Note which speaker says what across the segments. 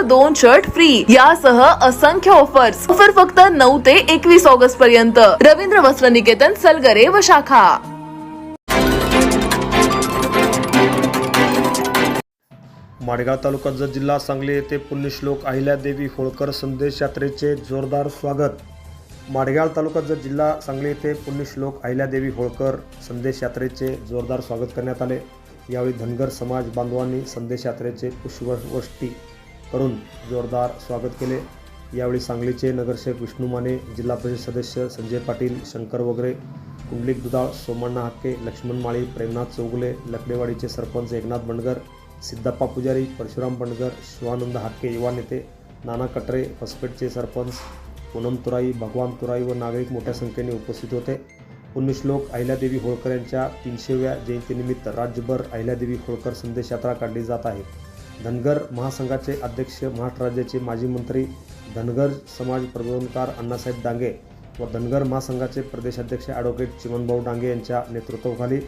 Speaker 1: वर दोन shirt free यासह असंख्य ऑफर्स ऑफर फक्त नऊ ते एकवीस ऑगस्ट पर्यंत रवींद्र वस्त्र निकेतन सलगरे व शाखा
Speaker 2: माडगाव तालुका जत जिल्हा सांगली येथे पुण्यश्लोक अहिल्यादेवी होळकर संदेश यात्रेचे जोरदार स्वागत माडगाव तालुका जत जिल्हा सांगली येथे पुण्यश्लोक अहिल्यादेवी होळकर संदेश यात्रेचे जोरदार स्वागत करण्यात आले यावेळी धनगर समाज बांधवांनी संदेश यात्रेचे पुष्पवृष्टी करून जोरदार स्वागत केले यावेळी सांगलीचे नगरसेवक विष्णू माने जिल्हा परिषद सदस्य संजय पाटील शंकर वगैरे कुंडलिक दुधाळ सोमण्णा हक्के लक्ष्मण माळी प्रेमनाथ चौगुले लकडेवाडीचे सरपंच एकनाथ बंडगर सिद्धप्पा पुजारी परशुराम बंडगर शिवानंद हक्के युवा नेते नाना कटरे फसपेटचे सरपंच पूनम तुराई भगवान तुराई व नागरिक मोठ्या संख्येने उपस्थित होते पुण्यश्लोक अहिल्यादेवी होळकर यांच्या तीनशेव्या जयंतीनिमित्त राज्यभर अहिल्यादेवी होळकर संदेश यात्रा काढली जात आहे धनगर महासंघाचे अध्यक्ष महाराष्ट्र राज्याचे माजी मंत्री धनगर समाज प्रबोधनकार अण्णासाहेब डांगे व धनगर महासंघाचे प्रदेशाध्यक्ष ॲडव्होकेट चिमनभाऊ डांगे यांच्या नेतृत्वाखाली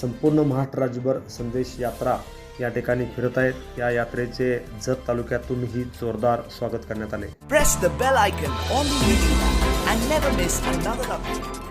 Speaker 2: संपूर्ण महाराष्ट्र राज्यभर संदेश यात्रा या ठिकाणी फिरत आहेत या यात्रेचे जत तालुक्यातूनही जोरदार स्वागत करण्यात आले